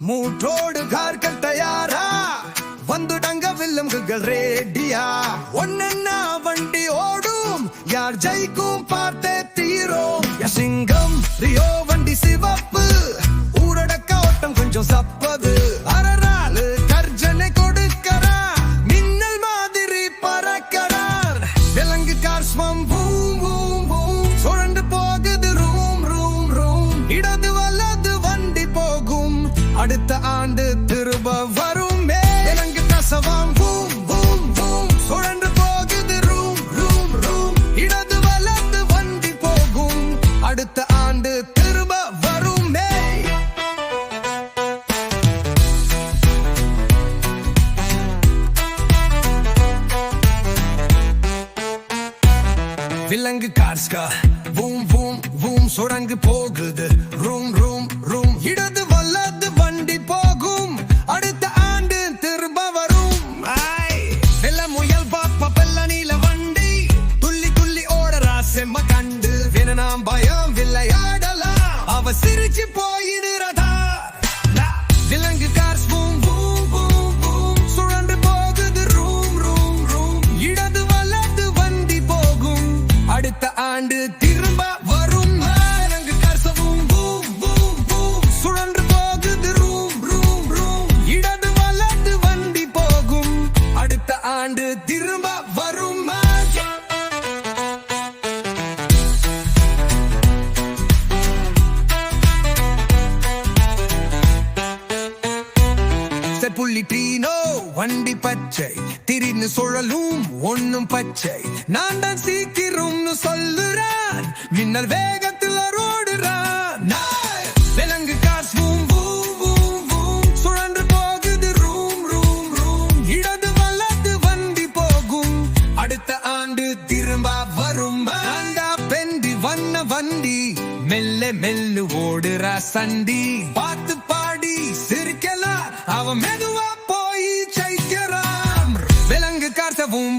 மூட்டோடு கார்கள் தயாரா வந்துடங்க வில்லம்புகள் ரேடியா ஒன்னா வண்டி ஓடும். யார் ஜெயிக்கும் பார்த்தே தீரோம். சிங்கம் ரியோ விலங்கு கார்ஸ்கா. பூம் பூம் பூம் சுரங்கு போகுது. ரூம் ரூம் ரூம். இடது வல்லது வண்டி போகும். அடுத்த ஆண்டு திரும்ப வரும். வெள்ள முயல் பாப்பா பெல்ல நீல வண்டி. துள்ளி துள்ளி ஓட ராசெம்ம கண்டு. வேணாம் பயம் ஆண்டு திரும்ப வரும் விலங்கு கார்சவும். பூம் பூம் பூம் சுழன்று போகுது ரூம் ரூம் ரூம். இடது வலது வண்டி போகும். அடுத்த ஆண்டு திரும்ப புள்ளி டீனோ வண்டி பச்சை. திரின்னு சுழலும் ஒன்னும் பச்சை. நான் தான் சீக்கிரம்னு சொல்லுறான். மின்னல் வேகத்தில் ரோடுறான். விலங்கு காசு சுழன்று போகுது ரூம் ரூம் ரூம். இடது வலது வண்டி போகும். அடுத்த ஆண்டு திரும்ப வரும். பெண்டி வண்ண வண்டி. மெல்ல மெல்லு ஓடுற சண்டி. பார்த்து அவன் மெதுவா போய் ஜெயிக்கிறான். விலங்கு காசவும்